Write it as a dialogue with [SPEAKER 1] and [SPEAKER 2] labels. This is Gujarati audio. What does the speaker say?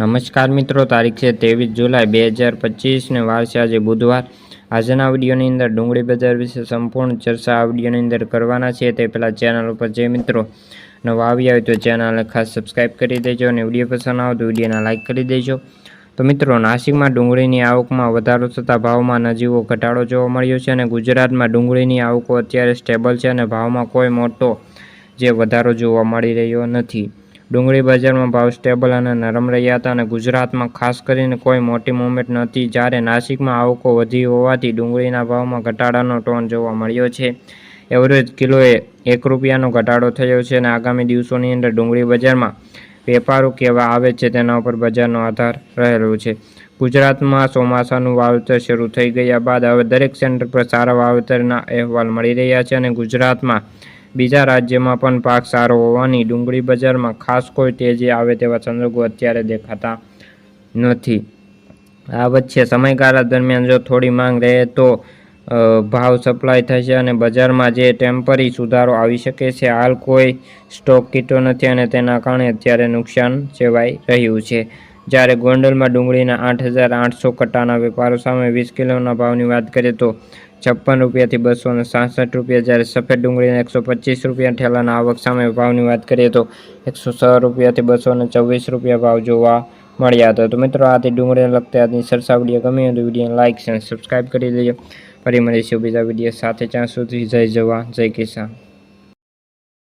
[SPEAKER 1] નમસ્કાર મિત્રો, તારીખ છે ત્રેવીસ જુલાઈ બે હજાર પચીસને વાર છે આજે બુધવાર. આજના વિડીયોની અંદર ડુંગળી બજાર વિશે સંપૂર્ણ ચર્ચા આ અંદર કરવાના છે તે પહેલાં ચેનલ ઉપર જે મિત્રો નવા આવ્યા હોય તો ચેનલને ખાસ સબસ્ક્રાઈબ કરી દેજો અને વીડિયો પસંદ આવે તો વિડીયોને લાઇક કરી દેજો. તો મિત્રો, નાસિકમાં ડુંગળીની આવકમાં વધારો થતાં ભાવમાં નજીવો ઘટાડો જોવા મળ્યો છે અને ગુજરાતમાં ડુંગળીની આવકો અત્યારે સ્ટેબલ છે અને ભાવમાં કોઈ મોટો જે વધારો જોવા મળી રહ્યો નથી. ડુંગળી બજારમાં ભાવ સ્ટેબલ અને નરમ રહ્યા હતા અને ગુજરાતમાં ખાસ કરીને કોઈ મોટી મુવમેન્ટ નહોતી. જ્યારે નાસિકમાં આવકો વધી હોવાથી ડુંગળીના ભાવમાં ઘટાડાનો ટોન જોવા મળ્યો છે. એવરેજ કિલોએ એક રૂપિયાનો ઘટાડો થયો છે અને આગામી દિવસોની અંદર ડુંગળી બજારમાં વેપારો કેવા આવે છે તેના ઉપર બજારનો આધાર રહેલો છે. ગુજરાતમાં ચોમાસાનું વાવેતર શરૂ થઈ ગયા બાદ હવે દરેક સેન્ટર પર સારા વાવેતરના અહેવાલ મળી રહ્યા છે અને ગુજરાતમાં બીજા રાજ્યમાં પણ પાક સારો હોવાની ડુંગળી બજારમાં ખાસ કોઈ તેજી આવે તેવા સંજોગો અત્યારે દેખાતા નથી. આ વચ્ચે સમયગાળા દરમિયાન જો થોડી માંગ રહે તો ભાવ સપ્લાય થશે અને બજારમાં જે ટેમ્પરી સુધારો આવી શકે છે, હાલ કોઈ સ્ટોક કીટો નથી અને તેના કારણે અત્યારે નુકસાન સેવાઈ રહ્યું છે. જ્યારે ગોંડલમાં ડુંગળીના આઠ હજાર આઠસો કટ્ટાના વેપારો સામે વીસ કિલોના ભાવની વાત કરીએ તો છપ્પન રૂપિયાથી બસો ને સાસઠ રૂપિયા, જ્યારે સફેદ ડુંગળીના એકસો પચીસ રૂપિયા ઠેલાના આવક સામે ભાવની વાત કરીએ તો એકસો છ રૂપિયાથી બસો ને ચોવીસ રૂપિયા ભાવ જોવા મળ્યા હતા. તો મિત્રો, આથી ડુંગળીને લગતા આજની સરસા વીડિયો ગમી હોય તો વિડીયોને લાઇક અને સબસ્ક્રાઈબ કરી દેજો ફરી મળીશું બીજા વીડિયો સાથે, ત્યાં સુધી જય જવા જય કિસાન.